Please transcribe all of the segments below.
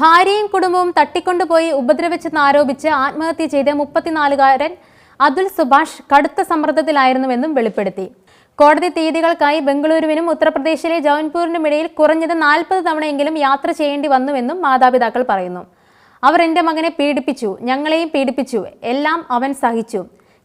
ഭാര്യയും കുടുംബവും തട്ടിക്കൊണ്ടുപോയി ഉപദ്രവിച്ചെന്നാരോപിച്ച് ആത്മഹത്യ ചെയ്ത മുപ്പത്തിനാലുകാരൻ അതുൽ സുഭാഷ് കടുത്ത സമ്മർദ്ദത്തിലായിരുന്നുവെന്നും വെളിപ്പെടുത്തി. കോടതി തീയതികൾക്കായി ബംഗളൂരുവിനും ഉത്തർപ്രദേശിലെ ജൗൻപൂരിനും ഇടയിൽ കുറഞ്ഞത് നാൽപ്പത് തവണയെങ്കിലും യാത്ര ചെയ്യേണ്ടി വന്നുവെന്നും മാതാപിതാക്കൾ പറയുന്നു. അവർ എന്റെ മകനെ പീഡിപ്പിച്ചു ഞങ്ങളെയും പീഡിപ്പിച്ചു എല്ലാം അവൻ സഹിച്ചു.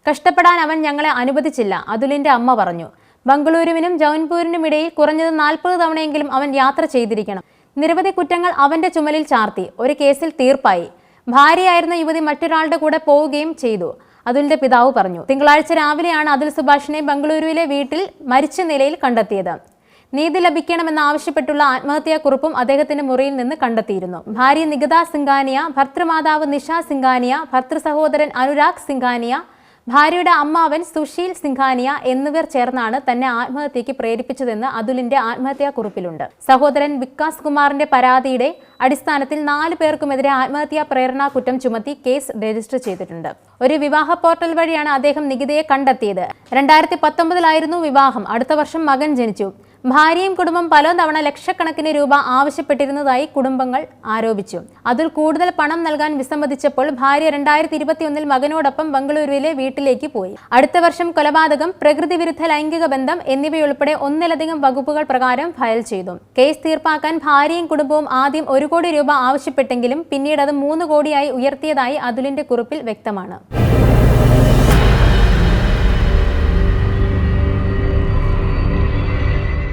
കഷ്ടപ്പെടാൻ അവൻ ഞങ്ങളെ അനുവദിച്ചില്ല അതുലിന്റെ അമ്മ പറഞ്ഞു. ബംഗളൂരുവിനും ജൗൻപൂരിനും ഇടയിൽ കുറഞ്ഞത് നാൽപ്പത് തവണയെങ്കിലും അവൻ യാത്ര ചെയ്തിരിക്കണം. നിരവധി കുറ്റങ്ങൾ അവന്റെ ചുമലിൽ ചാർത്തി. ഒരു കേസിൽ തീർപ്പായി. ഭാര്യയായിരുന്ന യുവതി മറ്റൊരാളുടെ കൂടെ പോവുകയും ചെയ്തു. അതുലിന്റെ പിതാവ് പറഞ്ഞു തിങ്കളാഴ്ച രാവിലെയാണ് അതുൽ സുഭാഷിനെ ബംഗളൂരുവിലെ വീട്ടിൽ മരിച്ച നിലയിൽ കണ്ടെത്തിയത്. നീതി ലഭിക്കണമെന്ന് ആവശ്യപ്പെട്ടുള്ള ആത്മഹത്യാ കുറിപ്പും അദ്ദേഹത്തിന്റെ മുറിയിൽ നിന്ന് കണ്ടെത്തിയിരുന്നു. ഭാര്യ നികിത സിംഗാനിയ ഭർത്തൃമാതാവ് നിഷ സിംഗാനിയ ഭർത്തൃ സഹോദരൻ അനുരാഗ് സിംഗാനിയ ഭാര്യയുടെ അമ്മാവൻ സുശീൽ സിംഘാനിയ എന്നിവർ ചേർന്നാണ് തന്നെ ആത്മഹത്യക്ക് പ്രേരിപ്പിച്ചതെന്ന് അതുലിന്റെ ആത്മഹത്യാക്കുറിപ്പിലുണ്ട്. സഹോദരൻ വികാസ് കുമാറിന്റെ പരാതിയുടെ അടിസ്ഥാനത്തിൽ നാല് പേർക്കുമെതിരെ ആത്മഹത്യാ പ്രേരണാ കുറ്റം ചുമത്തി കേസ് രജിസ്റ്റർ ചെയ്തിട്ടുണ്ട്. ഒരു വിവാഹ പോർട്ടൽ വഴിയാണ് അദ്ദേഹം നികിതയെ കണ്ടെത്തിയത്. രണ്ടായിരത്തി പത്തൊമ്പതിലായിരുന്നു വിവാഹം. അടുത്ത വർഷം മകൻ ജനിച്ചു. ഭാര്യയും കുടുംബം പലതവണ ലക്ഷക്കണക്കിന് രൂപ ആവശ്യപ്പെട്ടിരുന്നതായി കുടുംബങ്ങൾ ആരോപിച്ചു. അതിൽ കൂടുതൽ പണം നൽകാൻ വിസമ്മതിച്ചപ്പോൾ ഭാര്യ രണ്ടായിരത്തി ഇരുപത്തിയൊന്നിൽ മകനോടൊപ്പം ബംഗളൂരുവിലെ വീട്ടിലേക്ക് പോയി. അടുത്ത വർഷം കൊലപാതകം പ്രകൃതി വിരുദ്ധ ലൈംഗിക ബന്ധം എന്നിവയുൾപ്പെടെ ഒന്നിലധികം വകുപ്പുകൾ പ്രകാരം ഫയൽ ചെയ്തു. കേസ് തീർപ്പാക്കാൻ ഭാര്യയും കുടുംബവും ആദ്യം ഒരു കോടി രൂപ ആവശ്യപ്പെട്ടെങ്കിലും പിന്നീട് അത് മൂന്ന് കോടിയായി ഉയർത്തിയതായി അതുലിന്റെ കുറിപ്പിൽ വ്യക്തമാണ്.